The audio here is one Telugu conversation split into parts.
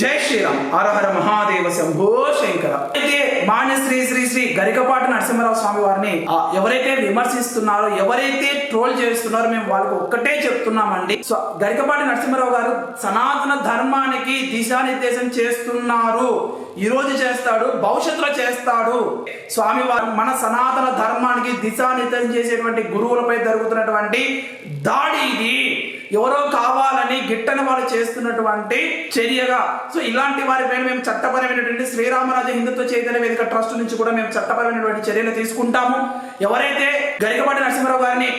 జై శ్రీరామ్. హరహర మహాదేవ శంభో శంకర. అయితే మాన్య శ్రీ శ్రీ శ్రీ గరికపాటి నరసింహరావు స్వామి వారిని ఎవరైతే విమర్శిస్తున్నారో ఎవరైతే ట్రోల్ చేస్తున్నారో మేము వాళ్ళకి ఒక్కటే చెప్తున్నామండి. సో గరికపాటి నరసింహరావు గారు సనాతన ధర్మానికి దిశానిర్దేశం చేస్తున్నారు. ఈరోజు చేస్తాడు భవిష్యత్తులో చేస్తాడు. స్వామి వారు మన సనాతన ధర్మానికి దిశానిర్దేశం చేసేటువంటి గురువులపై జరుగుతున్నటువంటి దాడి ఇది. ఎవరో కావాలని గిట్టని వాళ్ళు చేస్తున్నటువంటి చర్యగా. సో ఇలాంటి వారిపైన మేము చట్టపరమైనటువంటి శ్రీరామరాజు హిందుత్వ చైతన్య వేదిక ట్రస్ట్ నుంచి కూడా మేము చట్టపరమైనటువంటి చర్యలు తీసుకుంటాము. ఎవరైతే గరికపాటి నరసింహరావు గారిని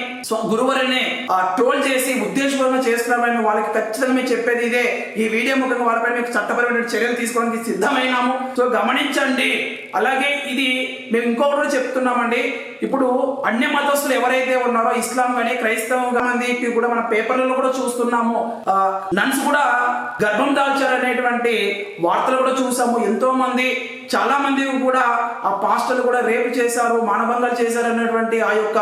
గురువరిని ఆ ట్రోల్ చేసి ఉద్దేశపూర్వకంగా చేస్తున్నామని వాళ్ళకి ఖచ్చితంగా మేము చెప్పేది ఇదే. ఈ వీడియో ముఖ్యంగా వారిపై మేము చట్టపరమైన చర్యలు తీసుకోవడానికి సిద్ధమైన చేస్తున్నాము. సో గమనించండి. అలాగే ఇది మేము ఇంకొకటి చెప్తున్నామండి. ఇప్పుడు అన్ని మతస్థులు ఎవరైతే ఉన్నారో ఇస్లాం కానీ క్రైస్తవం కానీ కూడా మన పేపర్లలో కూడా చూస్తున్నాము. నన్స్ కూడా గర్భం దాల్చారు అనేటువంటి వార్తలు కూడా చూసాము. ఎంతో మంది చాలా మంది కూడా ఆ పాస్టర్లు కూడా రేపు చేశారు మానభంగాలు చేశారు అనేటువంటి ఆ యొక్క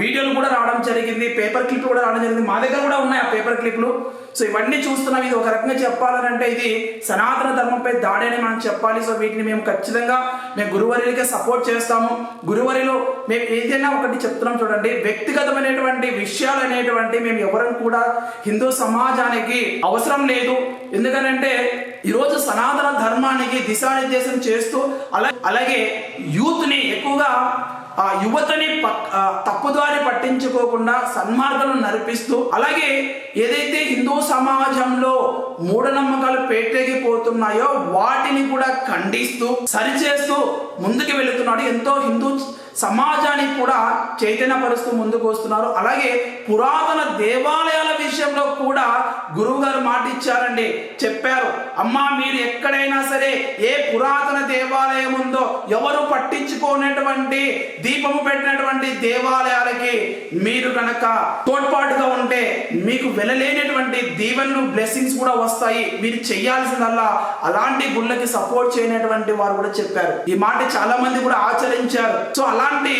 వీడియోలు కూడా రావడం జరిగింది. పేపర్ క్లిప్ కూడా రావడం జరిగింది. మా దగ్గర కూడా ఉన్నాయి ఆ పేపర్ క్లిప్లు. సో ఇవన్నీ చూస్తున్నాం. ఇది ఒక రకంగా చెప్పాలంటే ఇది సనాతన ధర్మంపై దాడి అని మనం చెప్పాలి. సో వీటిని మేము ఖచ్చితంగా మేము గురువరికే సపోర్ట్ చేస్తాము. గురువరిలో మేము ఏదైనా ఒకటి చెప్తున్నాం చూడండి. వ్యక్తిగతమైనటువంటి విషయాలు అనేటువంటి మేము ఎవరం కూడా హిందూ సమాజానికి అవసరం లేదు. ఎందుకనంటే ఈరోజు సనాతన ధర్మానికి దిశానిర్దేశం చేస్తూ అలా అలాగే యూత్ని ఎక్కువగా ఆ యువతని తప్పుదారి పట్టించుకోకుండా సన్మార్గాలను నడిపిస్తూ అలాగే ఏదైతే హిందూ సమాజంలో మూఢనమ్మకాలు పేటరేగిపోతున్నాయో వాటిని కూడా ఖండిస్తూ సరిచేస్తూ ముందుకు వెళుతున్నాడు. ఎంతో హిందూ సమాజానికి కూడా చైతన్యపరుస్తూ ముందుకు వస్తున్నారు. అలాగే పురాతన దేవాలయాల విషయంలో కూడా గురువు గారు మాట ఇచ్చారండి చెప్పారు అమ్మా మీరు ఎక్కడైనా సరే ఏ పురాతన దేవాలయం ఉందో ఎవరు పట్టించుకోనటువంటి దీపము పెట్టినటువంటి దేవాలయాలకి మీరు కనుక తోడ్పాటుగా ఉంటే మీకు వెళ్ళలేనటువంటి దీవెన్లు బ్లెస్సింగ్స్ కూడా వస్తాయి. మీరు చెయ్యాల్సిందల్లా అలాంటి గుళ్ళకి సపోర్ట్ చేయనటువంటి వారు కూడా చెప్పారు. ఈ మాట చాలా మంది కూడా ఆచరించారు. సో అలాంటి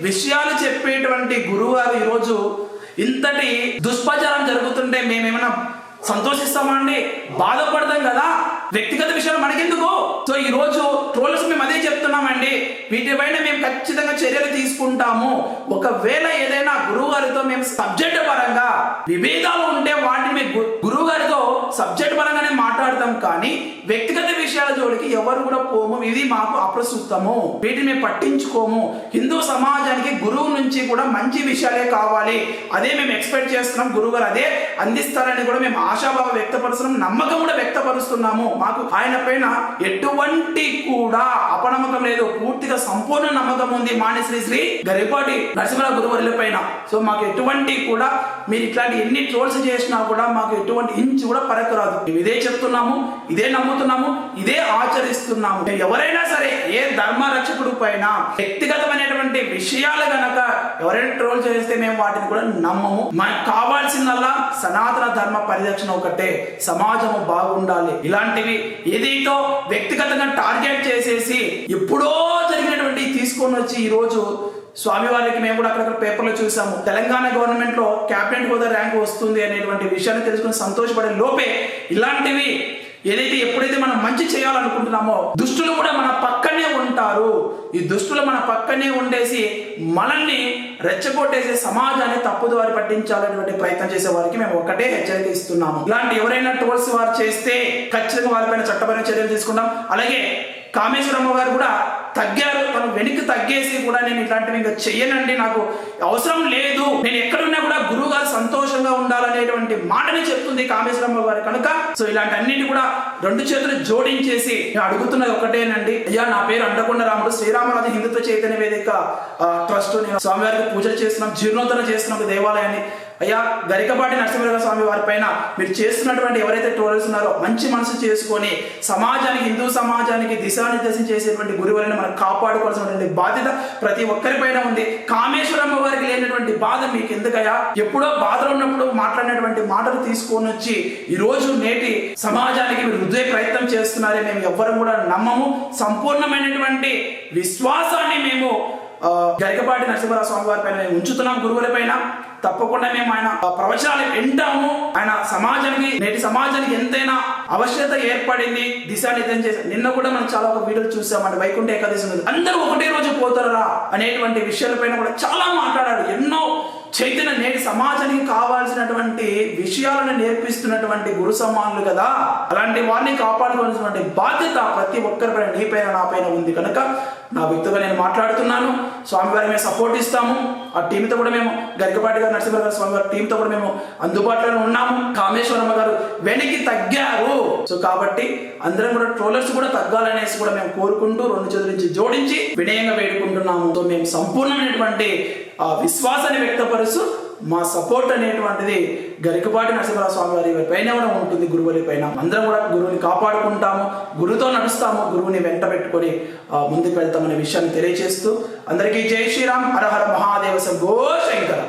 విషయాలు చెప్పేటువంటి గురువు గారు ఈరోజు ఇంతటి దుష్ప్రచారం జరుగుతుంటే మేమేమైనా సంతోషిస్తామా అండి? బాధపడతాం కదా? వ్యక్తిగత విషయాలు మనకెందుకు? సో ఈ రోజు ట్రోల్స్ మేము అదే చెప్తున్నామండి. వీటిపైన మేము ఖచ్చితంగా చర్యలు తీసుకుంటాము. ఒకవేళ ఏదైనా గురువు గారితో మేము సబ్జెక్ట్ పరంగా విభేదాలు ఉంటే వాటిని మేము గు- గురువు గారితో సబ్జెక్ట్ పరంగానే మాట్లాడతాం. కానీ వ్యక్తిగత విషయాల జోడికి ఎవరు కూడా పోము. ఇది మాకు అప్రస్తుతము. వీటిని మేము పట్టించుకోము. హిందూ సమాజానికి గురువు నుంచి కూడా మంచి విషయాలే కావాలి. అదే మేము ఎక్స్పెక్ట్ చేస్తున్నాం. గురువు గారు అదే అందిస్తారని కూడా మేము ఆశాభావం వ్యక్తపరుస్తున్నాం. నమ్మకం కూడా వ్యక్తపరుస్తున్నాము. మాకు ఆయన పైన ఎటువంటి కూడా అపనమ్మకం లేదు. పూర్తిగా సంపూర్ణ నమ్మకం ఉంది. మాని శ్రీ శ్రీ గరిపాటి నరసింహరావు గురువర్ల పైన. సో మాకు ఎటువంటి కూడా మీరు ఇట్లాంటి ఎన్ని ట్రోల్స్ చేసినా కూడా మాకు ఎటువంటి ఇంచ్ కూడా పరకరాదు మేము ఇదే చెప్తున్నాము ఇదే నమ్ముతున్నాము ఇదే ఆచరిస్తున్నాము. ఎవరైనా సరే ఏ ధర్మ రక్షకుడు పైన వ్యక్తిగతమైనటువంటి విషయాలు గనక ఎవరైనా ట్రోల్ చేస్తే మేము వాటిని కూడా నమ్మము. మనకు కావాల్సిందల్లా సనాతన ధర్మ పరిరక్షణ ఒకటే. సమాజము బాగుండాలి. ఇలాంటివి ఏదైతో వ్యక్తిగతంగా టార్గెట్ చేసేసి ఎప్పుడో జరిగినటువంటి తీసుకొని వచ్చి ఈరోజు స్వామి స్వామివారికి మేము కూడా అక్కడక్కడ పేపర్లో చూసాము. తెలంగాణ గవర్నమెంట్లో క్యాబినెట్ హోదా ర్యాంక్ వస్తుంది అనేటువంటి విషయాన్ని తెలుసుకుని సంతోషపడే లోపే ఇలాంటివి ఏదైతే ఎప్పుడైతే మనం మంచి చేయాలనుకుంటున్నామో దుష్టులు కూడా మన పక్కనే ఉంటారు. ఈ దుష్టులు మన పక్కనే ఉండేసి మనల్ని రెచ్చగొట్టేసే సమాజాన్ని తప్పుదారి పట్టించాలనేటువంటి ప్రయత్నం చేసే వారికి మేము ఒకటే హెచ్చరిక ఇస్తున్నాము. ఇలాంటి ఎవరైనా ట్రోల్స్ వారు చేస్తే ఖచ్చితంగా వారిపైన చట్టపరమైన చర్యలు తీసుకుంటాం అలాగే కామేశ్వరమ్మ గారు కూడా తగ్గారు. తగ్గేసి కూడా నేను ఇట్లాంటివి ఇంకా చెయ్యనండి. నాకు అవసరం లేదు. నేను ఎక్కడున్నా కూడా గురువు గారు సంతోషంగా ఉండాలనేటువంటి మాటని చెప్తుంది కామేశ్వరమ్మ గారు కనుక సో ఇలాంటి అన్నిటి కూడా రెండు చేతులు జోడించేసి నేను అడుగుతున్నది ఒకటేనండి. అయ్యా నా పేరు అండకొండ రాముడు. శ్రీరామరాజు హిందుత్వ చైతన్య వేదిక ట్రస్ట్. నేను స్వామివారికి పూజలు చేస్తున్నాం జీర్ణోద్ధరణ చేస్తున్నాం దేవాలయాన్ని. అయ్యా గరికపాటి నరసింహరావు స్వామి వారి పైన మీరు చేస్తున్నటువంటి ఎవరైతే ట్రోలర్స్ ఉన్నారో మంచి మనసు చేసుకొని సమాజానికి హిందూ సమాజానికి దిశానిర్దేశం చేసేటువంటి గురువులను మనం కాపాడుకోవాల్సినటువంటి బాధ్యత ప్రతి ఒక్కరిపైన ఉంది. కామేశ్వరమ్మ వారికి లేనటువంటి బాధ మీకు ఎందుకయ్యా ఎప్పుడో బాధలు ఉన్నప్పుడు మాట్లాడినటువంటి మాటలు తీసుకొని వచ్చి ఈ రోజు నేటి సమాజానికి మీరు హృదయ ప్రయత్నం చేస్తున్నారే మేము ఎవ్వరం కూడా నమ్మము. సంపూర్ణమైనటువంటి విశ్వాసాన్ని మేము గరికపాటి నరసింహరావు స్వామి వారి పైన ఉంచుతున్నాం గురువుల పైన. తప్పకుండా మేము ఆయన ఆ ప్రవచనాలు వింటాము. ఆయన సమాజానికి నేటి సమాజానికి ఎంతైనా అవశ్యత ఏర్పడింది దిశానిర్దేశం చేశారు. నిన్న కూడా మనం చాలా ఒక వీడియోలు చూసామంటే వైకుంఠ ఏకాదశి ఉంది అందరూ ఒకటే రోజు పోతారా అనేటువంటి విషయాలపైన కూడా చాలా మాట్లాడారు. ఎన్నో చైతన్య నేటి సమాజానికి కావాల్సినటువంటి విషయాలను నేర్పిస్తున్నటువంటి గురు సమానులు కదా. అలాంటి వారిని కాపాడుకోవాల్సినటువంటి బాధ్యత ప్రతి ఒక్కరిపైన నీ పైన నా పైన ఉంది. కనుక నా వ్యక్తిగా నేను మాట్లాడుతున్నాను. స్వామివారి మేము సపోర్ట్ ఇస్తాము. ఆ టీంతో కూడా మేము గరికపాటి గారు నరసింహ గారు స్వామివారి టీంతో కూడా మేము అందుబాటులో ఉన్నాము. కామేశ్వరమ్మ గారు వెనక్కి తగ్గారు. సో కాబట్టి అందరం కూడా ట్రోలర్స్ కూడా తగ్గాలనేసి కూడా మేము కోరుకుంటూ రెండు చేతుల నుంచి జోడించి వినయంగా వేడుకుంటున్నాము. సో మేము సంపూర్ణమైనటువంటి ఆ విశ్వాసాన్ని వ్యక్తపరుస్తూ మా సపోర్ట్ అనేటువంటిది గరికపాటి నరసింహరావు స్వామి వారి పైన కూడా ఉంటుంది గురువుల పైన. అందరం కూడా గురువుని కాపాడుకుంటాము గురువుతో నడుస్తాము గురువుని వెంట పెట్టుకొని ముందుకు వెళ్తామనే విషయాన్ని తెలియజేస్తూ అందరికీ జై శ్రీరామ్ హరహర మహాదేవ శంభో శంకర.